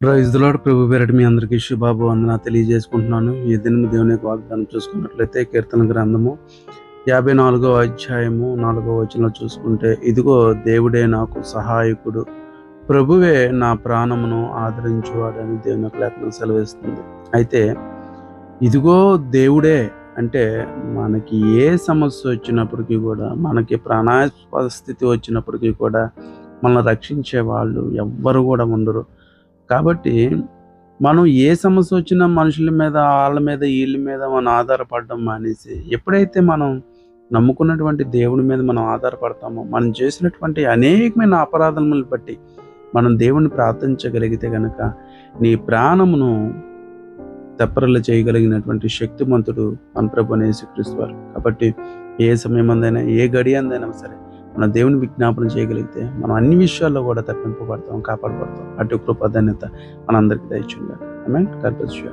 రైతులాడు ప్రభు పేరటి మీ అందరికీ శుభాబు వందన తెలియజేసుకుంటున్నాను. ఈ దినము దేవుని యొక్క వాగ్దానం చూసుకున్నట్లయితే కీర్తన గ్రంథము యాభై నాలుగో అధ్యాయము నాలుగో వచనంలో చూసుకుంటే ఇదిగో దేవుడే నాకు సహాయకుడు. ప్రభువే నా ప్రాణమును ఆదరించేవాడని దేవుని యొక్క లేఖనం సెలవిస్తుంది. అయితే ఇదిగో దేవుడే అంటే మనకి ఏ సమస్య వచ్చినప్పటికీ కూడా మనకి ప్రాణాయామ స్థితి వచ్చినప్పటికీ కూడా మనల్ని రక్షించే వాళ్ళు ఎవ్వరు కూడా ఉండరు. కాబట్టి మనం ఏ సమస్య వచ్చినా మనుషుల మీద వాళ్ళ మీద వీళ్ళ మీద మనం ఆధారపడడం మానేసి ఎప్పుడైతే మనం నమ్ముకున్నటువంటి దేవుడి మీద మనం ఆధారపడతామో మనం చేసినటువంటి అనేకమైన అపరాధములను బట్టి మనం దేవుణ్ణి ప్రార్థించగలిగితే కనుక నీ ప్రాణమును తెప్పరలు చేయగలిగినటువంటి శక్తిమంతుడు మన ప్రభు యేసుక్రీస్తు వారు. కాబట్టి ఏ సమయం అందైనా ఏ గడి అందైనా సరే మన దేవుని విజ్ఞాపన చేయగలిగితే మనం అన్ని విషయాల్లో కూడా తప్పింపబడతాం కాపాడబడతాం. అటు కృప ధన్యత మనందరికీ దయచుంగా ఆమె కల్పించు